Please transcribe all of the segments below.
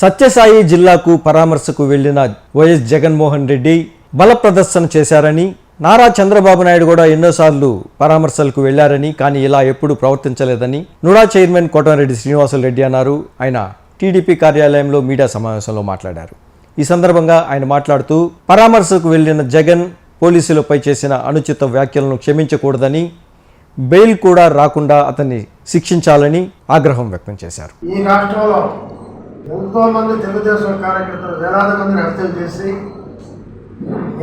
సత్యసాయి జిల్లాకు పరామర్శకు వెళ్ళిన వైఎస్ జగన్మోహన్ రెడ్డి బల ప్రదర్శన చేశారని నారా చంద్రబాబు నాయుడు కూడా ఎన్నోసార్లు పరామర్శలకు వెళ్ళారని కానీ ఇలా ఎప్పుడూ ప్రవర్తించలేదని నుడా చైర్మన్ కోటమిరెడ్డి శ్రీనివాసులు అన్నారు. ఆయన టీడీపీ కార్యాలయంలో మీడియా సమావేశంలో మాట్లాడారు. ఈ సందర్భంగా ఆయన మాట్లాడుతూ పరామర్శకు వెళ్ళిన జగన్ పోలీసులపై చేసిన అనుచిత వ్యాఖ్యలను క్షమించకూడదని బెయిల్ కూడా రాకుండా అతన్ని శిక్షించాలని ఆగ్రహం వ్యక్తం చేశారు. ఈ రాష్ట్రంలో ఎంతో మంది తెలుగుదేశం కార్యకర్తలు వేలాది మందిని హత్యలు చేసి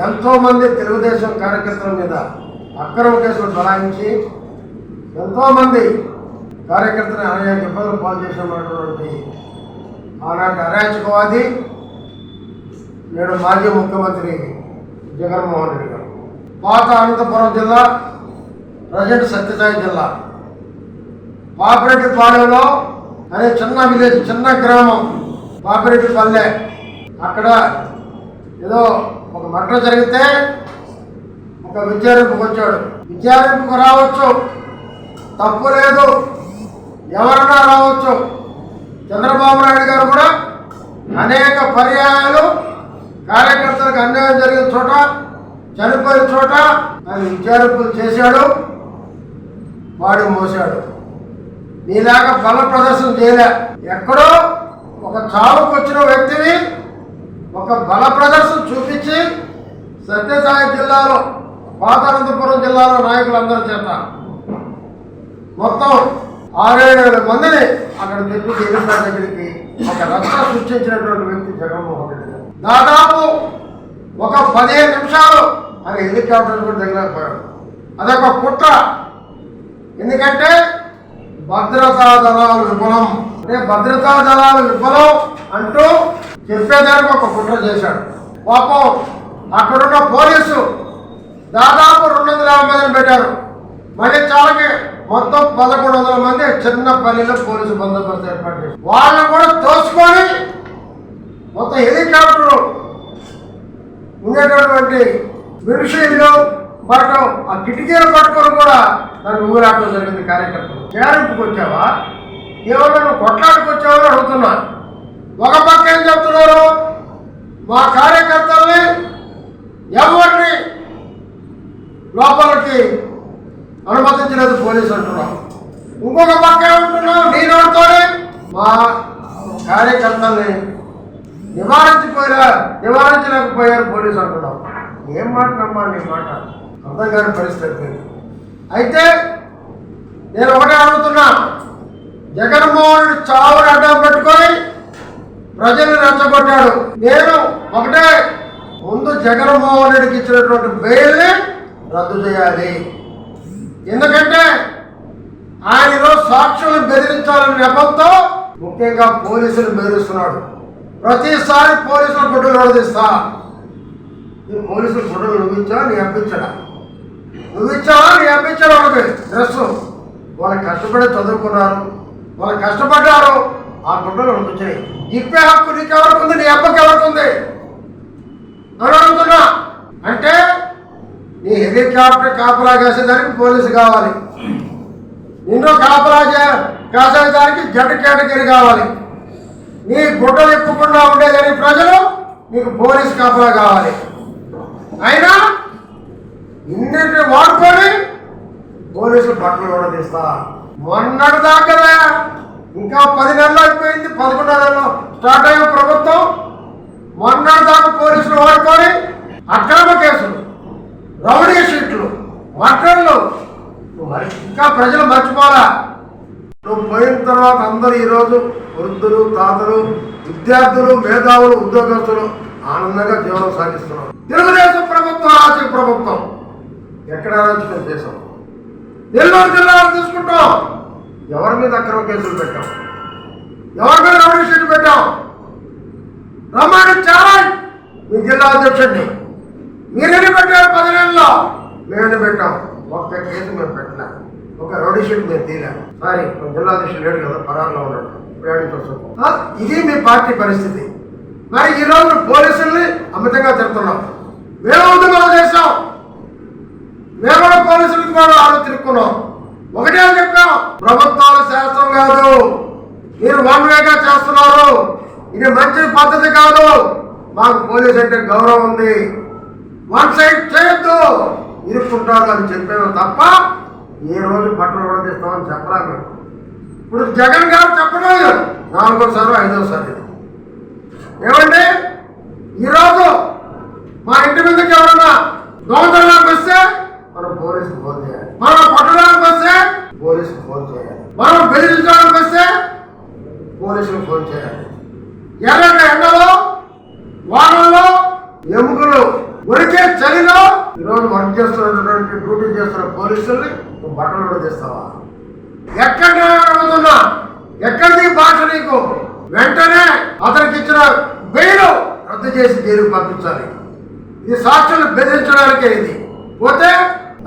ఎంతో మంది తెలుగుదేశం కార్యకర్తల మీద అక్రమ కేసులు బలాయించి ఎంతో మంది కార్యకర్తలు అనేక ఇబ్బందులు పాలు చేసినటువంటి ఆనాటి అరాచకవాది నేడు మాజీ ముఖ్యమంత్రి జగన్మోహన్ రెడ్డి గారు. పాత అనంతపురం జిల్లా ప్రజెంట్ సత్యసాయి జిల్లా. పాపిరెడ్డిపాలెంలో అదే చిన్న విలేజ్ చిన్న గ్రామం పాపిరెడ్డిపల్లె అక్కడ ఏదో ఒక మర్డర్ జరిగితే ఒక విద్యారింపుకు వచ్చాడు. విద్యారింపుకు రావచ్చు. తప్పు లేదు. ఎవరన్నా రావచ్చు. చంద్రబాబు నాయుడు గారు కూడా అనేక పర్యాయాలు కార్యకర్తలకు అన్యాయం జరిగిన చోట చనిపోయిన చోట ఆయన విద్యారింపులు చేశాడు. వాడు మోసాడు నీలాగా బల ప్రదర్శన చేయలే. ఎక్కడో ఒక చావుకు వచ్చిన వ్యక్తిని ఒక బల ప్రదర్శన చూపించి సత్యసాయి జిల్లాలో పాతానంతపురం జిల్లాలో నాయకులందరి చేత మొత్తం ఆరేడు వేల మందిని అక్కడ తెప్పి జగన్పేట దగ్గరికి ఒక రక్షణ సృష్టించినటువంటి వ్యక్తి జగన్మోహన్ రెడ్డి గారు. దాదాపు ఒక పదిహేను నిమిషాలు ఆయన హెలికాప్టర్ కూడా దిగలేకపోయాడు. అదొక కుట్ర. ఎందుకంటే భద్రతా దళాల విఫలం. అంటే భద్రతా దళాల విఫలం అంటూ చెప్పేదానికి ఒక కుట్ర చేశాడు. పాపం అక్కడున్న పోలీసు దాదాపు రెండు వందల యాభై మందిని పెట్టారు. మళ్ళీ చాలకి మొత్తం పదకొండు వందల మంది చిన్న పల్లెలో పోలీసు బందోబస్తు ఏర్పాటు చేశారు. వాళ్ళని కూడా తోసుకొని మొత్తం హెలికాప్టర్ ఉండేటటువంటి మిలిషీలు పడటం ఆ కిటికీలు పట్టుకొని కూడా దాన్ని ఊరాటం జరిగింది కార్యకర్తలు. చేరింపుకి వచ్చావా? ఏమన్నా నువ్వు కొట్లాడికి వచ్చావా అడుగుతున్నా. ఒక పక్క ఏం చెప్తున్నారు? మా కార్యకర్తల్ని ఎవరిని లోపలికి అనుమతించలేదు పోలీసు అంటున్నాం ఇంకొక పక్క ఏమంటున్నాం నీ మా కార్యకర్తల్ని నివారించిపోయారు నివారించలేకపోయారు పోలీసు అంటున్నాం ఏం మాట నమ్మాలి నీ మాట? అర్థం కాని పరిస్థితి అయితే నేను ఒకటే అడుగుతున్నా. జగన్మోహన్ చావుని అడ్డం పెట్టుకొని ప్రజల్ని రెచ్చగొట్టాడు. నేను ఒకటే ముందు జగన్మోహన్ రెడ్డికి ఇచ్చినటువంటి బెయిల్ని రద్దు చేయాలి. ఎందుకంటే ఆయన ఈరోజు సాక్షులను బెదిరించాలనే నెపంతో ముఖ్యంగా పోలీసులు బెదిరిస్తున్నాడు. ప్రతిసారి పోలీసులు గుడ్డలు నడిదిస్తా ఈ పోలీసులు గుడ్డలు నడిపించా నీ అప్పించడా? నువ్విచ్చావా? నీ అప్పించాడు వాళ్ళకి? డ్రెస్ వాళ్ళు కష్టపడి చదువుకున్నారు. వాళ్ళు కష్టపడ్డారు. ఆ గుడ్డలు అనిపించాయి ఇప్పే హక్కు నీకు ఎవరికి ఉంది? నీ అబ్బకి ఎవరికి ఉంది? అని అడుగుతున్నా. అంటే నీ హెలికాప్టర్ కాపలా కాసేదానికి పోలీసు కావాలి. నిన్ను కాపలా చే- కాసేదానికి జడ్ కేటగిరీ కావాలి. నీ గుడ్డలు ఇప్పకుండా ఉండేదని ప్రజలు నీకు పోలీస్ కాపలా కావాలి. అయినా ఇన్నింటిని వాడుకొని పోలీసులు బట్టలు కూడా తీస్తా. మొన్నటి దాకా ఇంకా పది నెలలు అయిపోయింది పదకొండు నెలలో స్టార్ట్ అయిన ప్రభుత్వం. మొన్నటి దాకా పోలీసులు వాడుకొని అక్రమ కేసులు రౌడీ షీట్లు మటన్లు. నువ్వు మరి ఇంకా ప్రజలు మర్చిపోరా. నువ్వు పోయిన తర్వాత అందరూ ఈరోజు వృద్ధులు తాతలు విద్యార్థులు మేధావులు ఉద్యోగస్తులు ఆనందంగా జీవనం సాగిస్తున్నారు. తెలుగుదేశం ప్రభుత్వం రాజకీయ ప్రభుత్వం. ఎక్కడ రాజకీయం చేసాం నెల్లూరు జిల్లాలో తీసుకుంటాం. ఎవరి మీద అక్రమ కేసులు పెట్టాం? ఎవరి మీద రౌడీ షీట్ పెట్టాం? రమ్మని చాలా మీ జిల్లా అధ్యక్షుడిని. మీరెన్ని పెట్టారు పదిహేనులో? మేము పెట్టాం? ఒక్క కేసు మేము పెట్టలే. ఒక రౌడీ షీట్ మేము తీయలేము సారీ జిల్లా అధ్యక్షుడు లేడు కదా పరారులో ఉన్నాడు. ఇది మీ పార్టీ పరిస్థితి. మరి ఈరోజు పోలీసుల్ని అమితంగా తిడుతున్నాం. మేము ఉద్యమాలు చేసాం మేము కూడా పోలీసులకు కూడా ఆలో ఒకటే చెప్పాం. ప్రభుత్వాలు శాస్త్రం కాదు. మీరు వన్ వేగా చేస్తున్నారు. ఇది మంచి పద్ధతి కాదు. మాకు పోలీస్ అంటే గౌరవం ఉంది. వన్ సైడ్ చేయొద్దు. ఇరుక్కుంటారు అని చెప్పాము తప్ప ఏ రోజు బట్టలు ఉడదీస్తామని చెప్పరా మేము. ఇప్పుడు జగన్ గారు చెప్పలేదు నాలుగోసారి ఐదోసారి ఇది. ఏమండి? ఈరోజు మా ఇంటి మీదకి ఎవరన్నా దొంగతనానికి వస్తే మనం పోలీసుకు ఫోన్ చేయాలి. మనం పట్టడానికి వస్తే పోలీసుకు ఫోన్ చేయాలి. మనం బెదిరించడానికి వస్తే పోలీసులకు ఫోన్ చేయాలి. ఎర్రగ ఎండలో వానలో ఎముకలు ఉరికే చలిలో ఈరోజు వర్క్ చేస్తున్నటువంటి డ్యూటీ చేస్తున్న పోలీసుల్ని బట్టలు కూడా తీస్తావా ఎక్కడ అడుగుతున్నా ఎక్కడిది భాష నీకు? వెంటనే అతనికి ఇచ్చిన బెయిల్ రద్దు చేసి జైలుకు పంపించాలి. ఇది సాక్షులు బెదిరించడానికే ఇది. పోతే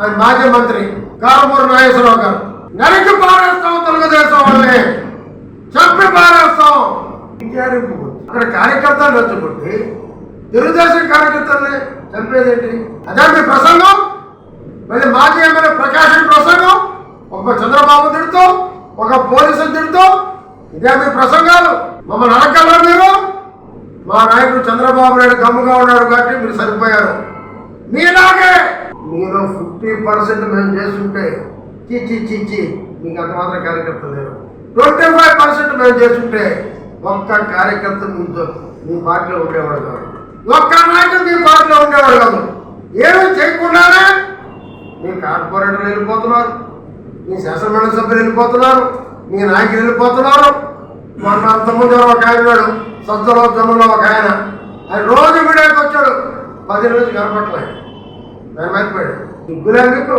ఆయన మాజీ మంత్రి కారుమూరు నాగేశ్వరరావు గారు. నరికి పారేస్తాం తెలుగుదేశం వాళ్ళని. చంపి పారేస్తాం. అక్కడ కార్యకర్తలు రెచ్చగొట్టి తెలుగుదేశం కార్యకర్తల్ని చంపేదేంటి? అదే మీ ప్రసంగం. మళ్ళీ మాజీ ఎమ్మెల్యే ప్రకాశం ప్రసంగం. ఒక చంద్రబాబు తిడుతూ ఒక పోలీసు తిడుతూ ఇదే మీ ప్రసంగాలు. మమ్మల్ని అడగలరు మీరు? మా నాయకుడు చంద్రబాబు నాయుడు గమ్ముగా ఉన్నాడు కాబట్టి మీరు సరిపోయారు. మీలాగే మీరు ఫిఫ్టీ పర్సెంట్ మేము చేస్తుంటే చిచ్చి చిచ్చి మీకు అంత మాత్రం కార్యకర్తలు లేరు. ట్వంటీ ఫైవ్ పర్సెంట్ మేము చేస్తుంటే ఒక్క కార్యకర్త మీతో మీ పార్టీలో ఉండేవాడు కాదు. ఒక్క నాయకుడు మీ పార్టీలో ఉండేవాడు కాదు. ఏమీ చేయకుండానే మీ కార్పొరేటర్లు వెళ్ళిపోతున్నారు మీ శాసనమండలి సభ్యులు వెళ్ళిపోతున్నారు మీ నాయకులు వెళ్ళిపోతున్నారు. మొన్న అంతకుముందు ఒక ఆయన ఉన్నాడు సజ్జలో ఒక ఆయన. ఆయన రోజు మీడియాకి వచ్చాడు. పది రోజులు కనపట్లేదు నేను సిగ్గులే మీకు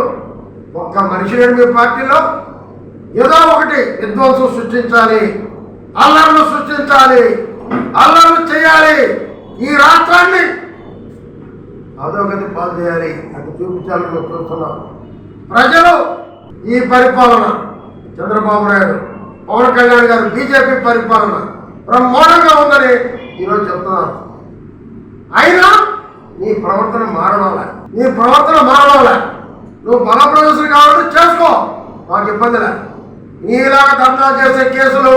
ఒక్క మనిషి లేడు మీ పార్టీలో ఏదో ఒకటి విధ్వంసం సృష్టించాలి అల్లర్లు సృష్టించాలి అల్లర్లు చేయాలి. ఈ రాష్ట్రాన్ని అధోగతి పాలు చేయాలి అది చూపించాలని మేము చూస్తున్నాం. ప్రజలు ఈ పరిపాలన చంద్రబాబు నాయుడు పవన్ కళ్యాణ్ గారు బీజేపీ పరిపాలన బ్రహ్మాండంగా ఉందని ఈరోజు చెప్తున్నారు. అయినా నీ ప్రవర్తన మారడాల నీ ప్రవర్తన మారడాల నువ్వు బల ప్రదర్శన కావాలంటే చేసుకో. మాకు ఇబ్బంది లే నీలాగా ధర్నా చేసే కేసులు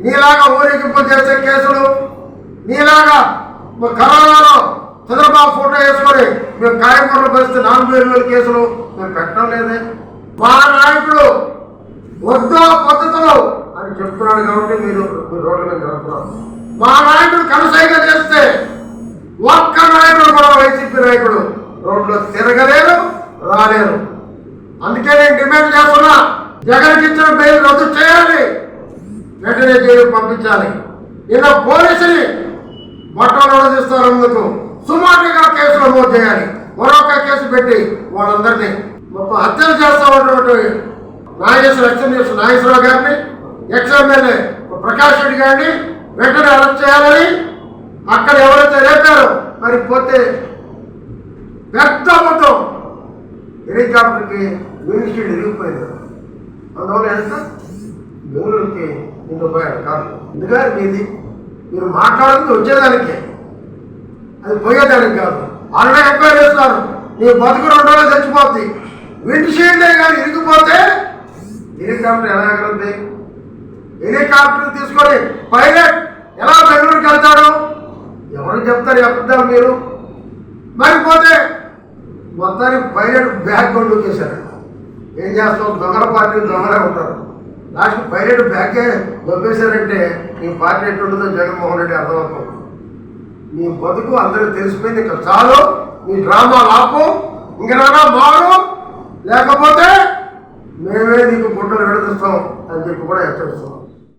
నీలాగా ఊరేగింపు చేసే కేసులు నీలాగా కరోనాలో చంద్రబాబు ఫోటో వేసుకొని మేము కాయకూరలు పరిస్థితి నాలుగు వేలు వేల కేసులు మేము పెట్టడం లేదే. మా నాయకుడు వద్దు పద్ధతులు అని చెప్తున్నాడు కాబట్టి మీరు రోడ్ల మీద జరుగుతున్నారు. మా నాయకుడు కనసైగ చేస్తే ఒక్క నాయకుడు కూడా వైసీపీ నాయకుడు రోడ్లో తిరగలేరు రాలేరు అందుకే నేను డిమాండ్ చేస్తున్నా జగన్కి ఇచ్చిన బెయిల్ రద్దు చేయాలి వెంటనే జైలుకు పంపించాలి ఇలా పోలీసుని బట్టలు తీస్తున్నందుకు సుమారుగా కేసు నమోదు చేయాలి. మరొక కేసు పెట్టి వాళ్ళందరినీ మొత్తం హత్యలు చేస్తా ఉన్నటువంటి నాగేశ్వర ఎక్స్ నాగేశ్వరరావు గారిని ఎక్స్ ప్రకాష్ రెడ్డి గారిని వెంటనే అరెస్ట్ చేయాలని అక్కడ ఎవరైతే రేపారో మరి పోతే పెద్ద మొత్తం హెలికాప్టర్కి విండ్షీల్డ్ ఇరిగిపోయింది. అందువల్ల ఎంత? బెంగళూరుకి ఇంకో పోయాడు కాదు. ఎందుకంటే మీది మీరు మాట్లాడుతుంది వచ్చేదానికి. అది పోయేదానికి కాదు. ఆల్రెడీ ఎంక్వైరీ చేస్తున్నారు. నీ బతుకు రెండు రోజులు చచ్చిపోద్ది విండ్షీల్డే కానీ ఇరిగిపోతే హెలికాప్టర్ ఎలా ఎగరుంది హెలికాప్టర్ తీసుకొని పైలట్ ఎలా బెంగళూరుకి వెళ్తాడు? ఎవరు చెప్తారు చెప్తారు మీరు? మరి పోతే మొత్తానికి పైలట్ బ్యాగ్ కొండు చేశారు ఏం చేస్తాం దొంగల పార్టీ దొంగలే ఉంటారు. లాస్ట్ పైలట్ బ్యాకే దొబ్బేశారంటే నీ పార్టీ ఎట్టుంటుందో జగన్మోహన్ రెడ్డి అర్థమవుతుంది. నీ బతుకు అందరూ తెలిసిపోయింది ఇంకా చాలు నీ డ్రామా లాపు ఇంక నానా మారు. లేకపోతే మేమే నీకు గుడ్డలు విడదీస్తాం అని చెప్పి కూడా హెచ్చరిస్తాం